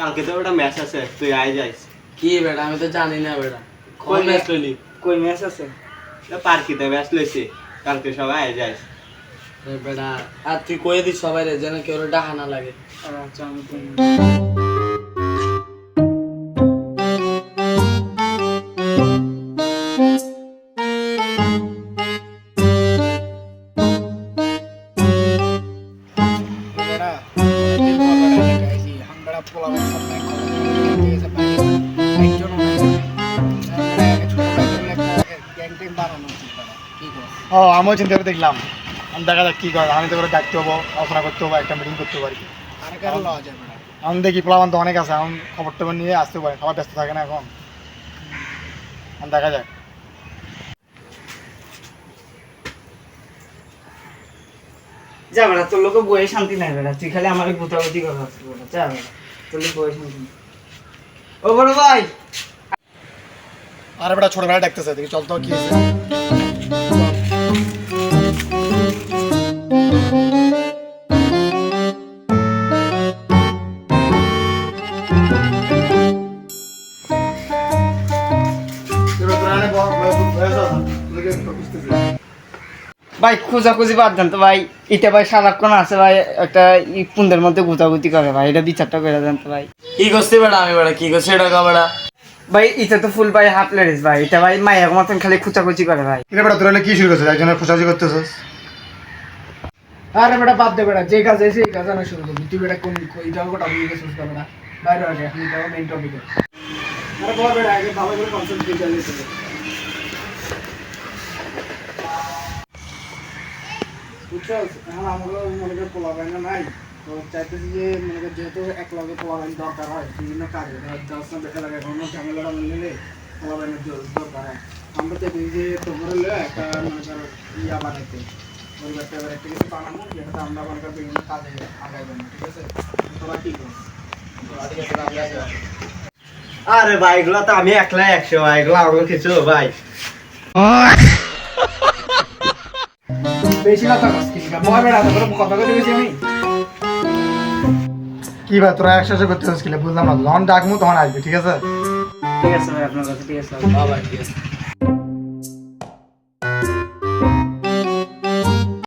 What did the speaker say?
আছে তুই আয় যাইস। কি বেটা আমি তো জানি না বেটা। কই কই ম্যাচ লইলি? কই ম্যাচ আছে? পার্কিতে ম্যাচ লইছি। কালকে সবাই আয় যাইস। বেটা আর তুই কয়ে দিস সবাই রে যেন কেউ ডাহা না লাগে। আচ্ছা আমি কই ও আমিও চিন্তা করে দেখলাম। আমি দেখা যাক কি করে আমি তো করে ডাকতে হব আলোচনা করতে হব একটা মিটিং করতে পারি আমি দেখি প্লাবান তো অনেক আছে এখন খবর টবর নিয়ে আসতে পারে সবাই ব্যস্ত থাকে না এখন। দেখা যাক। যা বেটা তোর লোকে বয়ে শান্তি নাই বেড়া তুই খালি আমার গুতাগুতি করা যা বেটা। তোর লোক বয়ে শান্তি নাই। ও বড় ভাই আরে বেটা ছোটবেলায় ডাকতেছে দেখি চল তো কি হয়েছে ভাই খোঁজাখুঁজি বাদ দেন তো ভাই। এটা ভাই সারাক্ষণ আছে ভাই একটা ই পুন্দের মধ্যে গুতাগুতি করে ভাই এটা বিচারটা করে দেন তো ভাই। কি করছি বেড়া আমি বেটা? কি করছি এটা বেটা? ভাই এটা তো ফুল ভাই হাফ লেডিস ভাই এটা ভাই মায়ের মতন খালি খুচাখুচি করে ভাই। এটা বেটা তোর কি শুরু করছিস? একজনের খোঁজাখুঁজি করতেছিস? আরে বেটা বাদ দে বেটা যে কাজ আছে এই কাজ আমি শুরু করবি। তুই বেটা কোন এই জায়গা কোটা বুঝে তো বেটা। বাইরে আসে এখন এটা মেইন টপিকে আরে বল বেটা আগে ভালো করে কনসেপ্ট দিয়ে চালিয়ে বুঝছস এখন আমারও মনে করে পোলা বাইনা নাই। তো চাইতেছি যে মনে কর যেহেতু এক লগে পোলা বাইন দরকার হয় বিভিন্ন কাজে। না দেখা লাগে কোনো ঝামেলাটা মিললে পোলা বাইনের দরকার হয়। আমরা তো দেখি যে তোমার হলে একটা মনে কর ইয়া বানাইতে। পরিবারটা এবার একটা কিছু বানাবো যেটা আমরা মনে কর বিভিন্ন কাজে আগাইবেন ঠিক আছে? তোরা কি করবি? ঠিক আছে আরে ভাই এগুলো তো আমি একলা একশো ভাই এগুলো আমার কিছু ভাই। বেশি না থাকাস কি মনে বেড়া কথা কথা বেশি আমি। কি ভাই তোরা একসাথে করতে হচ্ছিল বুঝলাম না লন ডাকবো তখন আসবে ঠিক আছে? ঠিক আছে ভাই আপনার কাছে ঠিক আছে। বাবা ঠিক আছে।